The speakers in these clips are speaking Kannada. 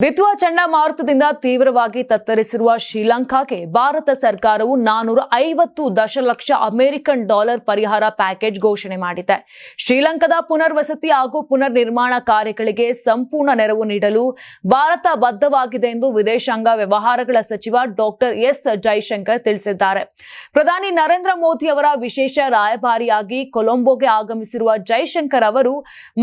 ದಿತ್ವಾ ಚಂಡಮಾರುತದಿಂದ ತೀವ್ರವಾಗಿ ತತ್ತರಿಸಿರುವ ಶ್ರೀಲಂಕಾಗೆ ಭಾರತ ಸರ್ಕಾರವು ನಾನೂರ ಐವತ್ತು ದಶಲಕ್ಷ ಅಮೆರಿಕನ್ ಡಾಲರ್ ಪರಿಹಾರ ಪ್ಯಾಕೇಜ್ ಘೋಷಣೆ ಮಾಡಿದೆ. ಶ್ರೀಲಂಕಾದ ಪುನರ್ವಸತಿ ಹಾಗೂ ಪುನರ್ ನಿರ್ಮಾಣ ಕಾರ್ಯಗಳಿಗೆ ಸಂಪೂರ್ಣ ನೆರವು ನೀಡಲು ಭಾರತ ಬದ್ಧವಾಗಿದೆ ಎಂದು ವಿದೇಶಾಂಗ ವ್ಯವಹಾರಗಳ ಸಚಿವ ಡಾಕ್ಟರ್ ಎಸ್ ಜೈಶಂಕರ್ ತಿಳಿಸಿದ್ದಾರೆ. ಪ್ರಧಾನಿ ನರೇಂದ್ರ ಮೋದಿ ಅವರ ವಿಶೇಷ ರಾಯಭಾರಿಯಾಗಿ ಕೊಲಂಬೋಗೆ ಆಗಮಿಸಿರುವ ಜೈಶಂಕರ್ ಅವರು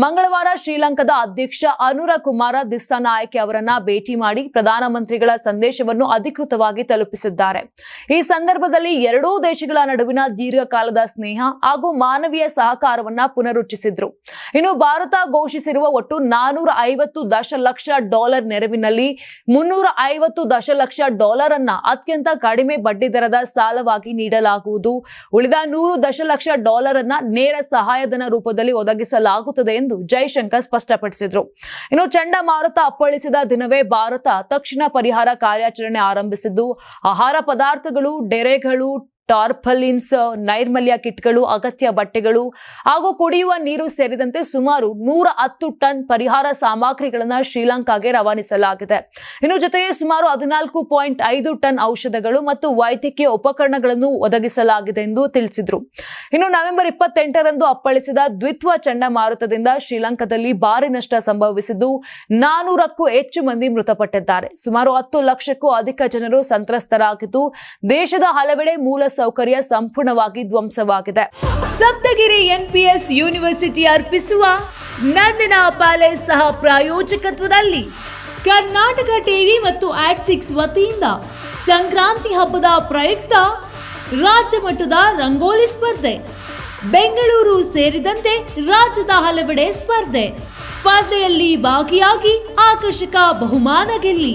ಮಂಗಳವಾರ ಶ್ರೀಲಂಕಾದ ಅಧ್ಯಕ್ಷ ಅನುರ ಕುಮಾರ ದಿಸ್ಸಾನಾಯಕೆ ಅವರನ್ನ ಭೇಟಿ ಮಾಡಿ ಪ್ರಧಾನಮಂತ್ರಿಗಳ ಸಂದೇಶವನ್ನು ಅಧಿಕೃತವಾಗಿ ತಲುಪಿಸಿದ್ದಾರೆ. ಈ ಸಂದರ್ಭದಲ್ಲಿ ಎರಡೂ ದೇಶಗಳ ನಡುವಿನ ದೀರ್ಘಕಾಲದ ಸ್ನೇಹ ಹಾಗೂ ಮಾನವೀಯ ಸಹಕಾರವನ್ನ ಪುನರುಚ್ಚರಿಸಿದ್ರು ಇನ್ನು ಭಾರತ ಘೋಷಿಸಿರುವ ಒಟ್ಟು ನಾನೂರ ಐವತ್ತು ದಶಲಕ್ಷ ಡಾಲರ್ ನೆರವಿನಲ್ಲಿ ಮುನ್ನೂರ ಐವತ್ತು ದಶಲಕ್ಷ ಡಾಲರ್ ಅನ್ನ ಅತ್ಯಂತ ಕಡಿಮೆ ಬಡ್ಡಿ ದರದ ಸಾಲವಾಗಿ ನೀಡಲಾಗುವುದು. ಉಳಿದ ನೂರು ದಶಲಕ್ಷ ಡಾಲರ್ ಅನ್ನ ನೇರ ಸಹಾಯಧನ ರೂಪದಲ್ಲಿ ಒದಗಿಸಲಾಗುತ್ತದೆ ಎಂದು ಜೈಶಂಕರ್ ಸ್ಪಷ್ಟಪಡಿಸಿದ್ರು. ಇನ್ನು ಚಂಡಮಾರುತ ಅಪ್ಪಳಿಸಿದ ದಿನವೇ ಭಾರತ ತಕ್ಷಣ ಪರಿಹಾರ ಕಾರ್ಯಾಚರಣೆ ಆರಂಭಿಸಿದ್ದು ಆಹಾರ ಪದಾರ್ಥಗಳು ಡೆರೆಗಳು ಟಾರ್ಪಲಿನ್ಸ್ ನೈರ್ಮಲ್ಯ ಕಿಟ್ಗಳು, ಅಗತ್ಯ ಬಟ್ಟೆಗಳು ಹಾಗೂ ಕುಡಿಯುವ ನೀರು ಸೇರಿದಂತೆ ಸುಮಾರು ನೂರ ಹತ್ತು ಟನ್ ಪರಿಹಾರ ಸಾಮಗ್ರಿಗಳನ್ನ ಶ್ರೀಲಂಕಾಗೆ ರವಾನಿಸಲಾಗಿದೆ. ಇನ್ನು ಜೊತೆಗೆ ಸುಮಾರು ಹದಿನಾಲ್ಕು ಪಾಯಿಂಟ್ ಐದು ಟನ್ ಔಷಧಗಳು ಮತ್ತು ವೈದ್ಯಕೀಯ ಉಪಕರಣಗಳನ್ನು ಒದಗಿಸಲಾಗಿದೆ ಎಂದು ತಿಳಿಸಿದರು. ಇನ್ನು ನವೆಂಬರ್ ಇಪ್ಪತ್ತೆಂಟರಂದು ಅಪ್ಪಳಿಸಿದ ದ್ವಿತ್ವ ಚಂಡಮಾರುತದಿಂದ ಶ್ರೀಲಂಕಾದಲ್ಲಿ ಭಾರಿ ನಷ್ಟ ಸಂಭವಿಸಿದ್ದು ನಾನೂರಕ್ಕೂ ಹೆಚ್ಚು ಮಂದಿ ಮೃತಪಟ್ಟಿದ್ದಾರೆ. ಸುಮಾರು ಹತ್ತು ಲಕ್ಷಕ್ಕೂ ಅಧಿಕ ಜನರು ಸಂತ್ರಸ್ತರಾಗಿದ್ದು ದೇಶದ ಹಲವೆಡೆ ಮೂಲ ಸೌಕರ್ಯ ಸಂಪೂರ್ಣವಾಗಿ ಧ್ವಂಸವಾಗಿದೆ. ಸಪ್ತಗಿರಿ ಎನ್ಪಿಎಸ್ ಯೂನಿವರ್ಸಿಟಿ ಅರ್ಪಿಸುವ ನಂದನ ಪ್ಯಾಲೇಸ್ ಸಹ ಪ್ರಾಯೋಜಕತ್ವದಲ್ಲಿ. ಕರ್ನಾಟಕ ಟಿವಿ ಮತ್ತು ಆಟ್ ಸಿಕ್ಸ್ ವತಿಯಿಂದ ಸಂಕ್ರಾಂತಿ ಹಬ್ಬದ ಪ್ರಯುಕ್ತ ರಾಜ್ಯ ಮಟ್ಟದ ರಂಗೋಲಿ ಸ್ಪರ್ಧೆ. ಬೆಂಗಳೂರು ಸೇರಿದಂತೆ ರಾಜ್ಯದ ಹಲವೆಡೆ ಸ್ಪರ್ಧೆ. ಸ್ಪರ್ಧೆಯಲ್ಲಿ ಭಾಗಿಯಾಗಿ ಆಕರ್ಷಕ ಬಹುಮಾನ ಗೆಲ್ಲಿ.